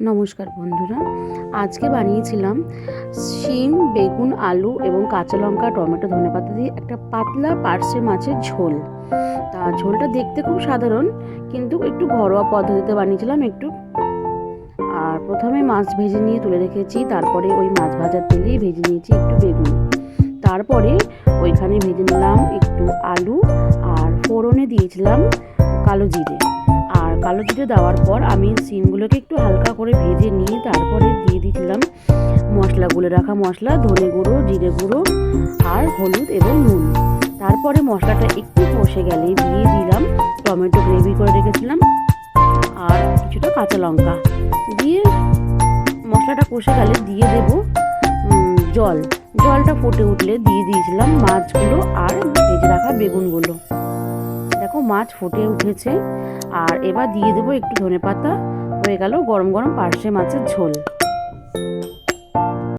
নমস্কার বন্ধুরা। আজকে বানিয়েছিলাম শিম, বেগুন, আলু এবং কাঁচা লঙ্কা, টমেটো ধনেপাতা দিয়ে একটা পাতলা পার্শে মাছের ঝোল। তা ঝোলটা দেখতে খুব সাধারণ, কিন্তু একটু ঘরোয়া পদ্ধতিতে বানিয়েছিলাম একটু। আর প্রথমে মাছ ভেজে নিয়ে তুলে রেখেছি, তারপরে ওই মাছ ভাজার তেলেই ভেজে নিয়েছি একটু বেগুন। তারপরে ওইখানে ভেজে নিলাম একটু আলু, আর ফোড়নে দিয়েছিলাম কালো জিরে। কালো জিরে দেওয়ার পর আমি সিমগুলোকে একটু হালকা করে ভেজে নিয়ে তারপরে দিয়ে দিয়েছিলাম মশলা, গুলে রাখা মশলা, ধনে গুঁড়ো, জিরে গুঁড়ো আর হলুদ এবং নুন। তারপরে মশলাটা একটু কষে গেলে দিয়ে দিলাম, টমেটো গ্রেভি করে রেখেছিলাম আর কিছুটা কাঁচা লঙ্কা। দিয়ে মশলাটা কষে গেলে দিয়ে দেব জল। জলটা ফুটে উঠলে দিয়ে দিয়েছিলাম মাছগুলো আর ভেজে রাখা বেগুনগুলো। মাছ ফুটে উঠেছে। আর এবার দিয়ে দেবো একটু ধনে পাতা হয়ে গেল গরম গরম পার্শে মাছের ঝোল।